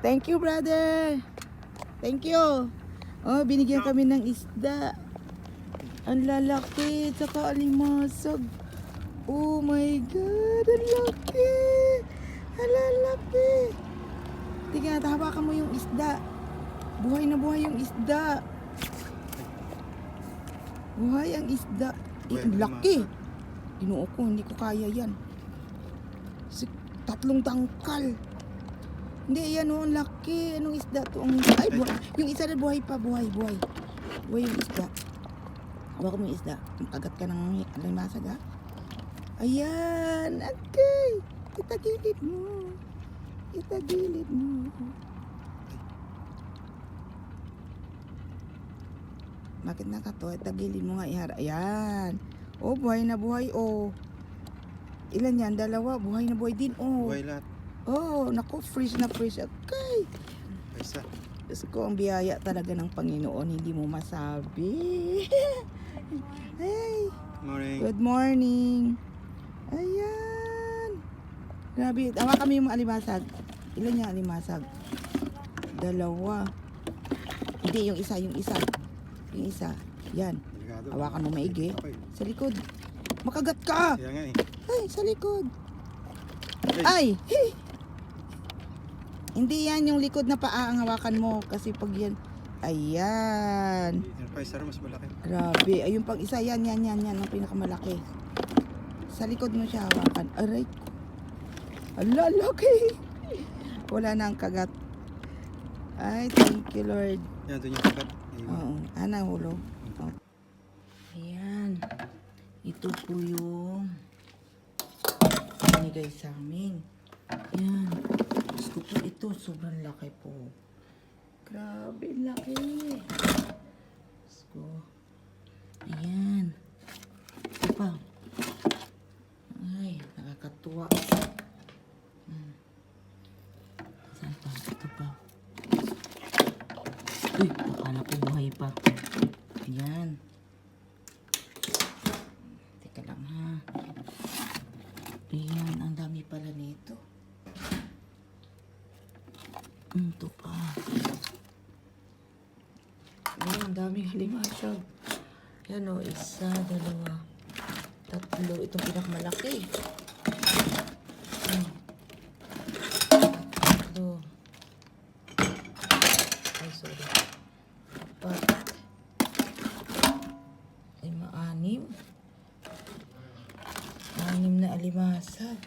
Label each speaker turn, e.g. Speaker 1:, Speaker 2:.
Speaker 1: Thank you, brother. Thank you. Oh, binigyan kami ng isda. Ang lalaki, tsaka alimasag. Oh my God, ang laki. Ang lalaki. Tingnan, hawakan mo yung isda. Buhay na buhay yung isda. Buhay ang isda. Eh, ang laki. Ko, hindi ko kaya yan. Tatlong tangkal. Hindi, yan oh, ang laki. Anong isda to? Ang, ay, buhay. Yung isa na buhay pa, buhay, buhay. Buhay yung isda. Hawakan mo yung isda. Kagat ka ng alimasag, ha? Ayan, okay. Itagilid mo. Itagilid mo. Bakit nakato? Itagilid mo nga ihara. Ayan. Oh, buhay na buhay, oh. Ilan yan? Dalawa. Buhay na buhay din, oh.
Speaker 2: Buhay lahat.
Speaker 1: Oh, naku, fresh na fresh. Okay.
Speaker 2: Isa.
Speaker 1: Diyos ko, ang biyaya talaga ng Panginoon, hindi mo masabi. hey,
Speaker 2: Morning.
Speaker 1: good morning. Ayan. Grabe, tawa kami yung alimasag. Ilan yung alimasag? Dalawa. Hindi, yung isa, yung isa. Yung isa. Yan, hawakan mo maigi. Sa likod. Makagat ka!
Speaker 2: Eh.
Speaker 1: Ay, sa likod.
Speaker 2: Ay!
Speaker 1: Hey! Hindi yan yung likod na paa ang hawakan mo kasi pag yan ayan.
Speaker 2: Yung pa isa mas malaki.
Speaker 1: grabe. Ayun pang isa yan yan yan yan ang pinakamalaki. Sa likod mo siya hawakan. Aray ko. Ala laki. Wala na ang kagat. Ay thank you lord.
Speaker 2: Yan, doon yung kagat.
Speaker 1: Oo ana hulo Oh. ayan. Ito po yung binigay sa amin sobrang laki po. Grabe, laki. Diyos ko. Ayan. Ito pa. Ay, nakakatuwa. Hmm. Saan pa? Ito pa. Uy, akala ko buhay pa. Ayan. Teka lang ha. Ayan, ang dami pala nito. Mm, Ito pa. Ayan, ang daming halimasyag. Yan o, isa, dalawa, tatlo. Itong pinakamalaki. Mm. Tatlo. Ay, sorry. Apat. Lima, anim. Anim na alimasag.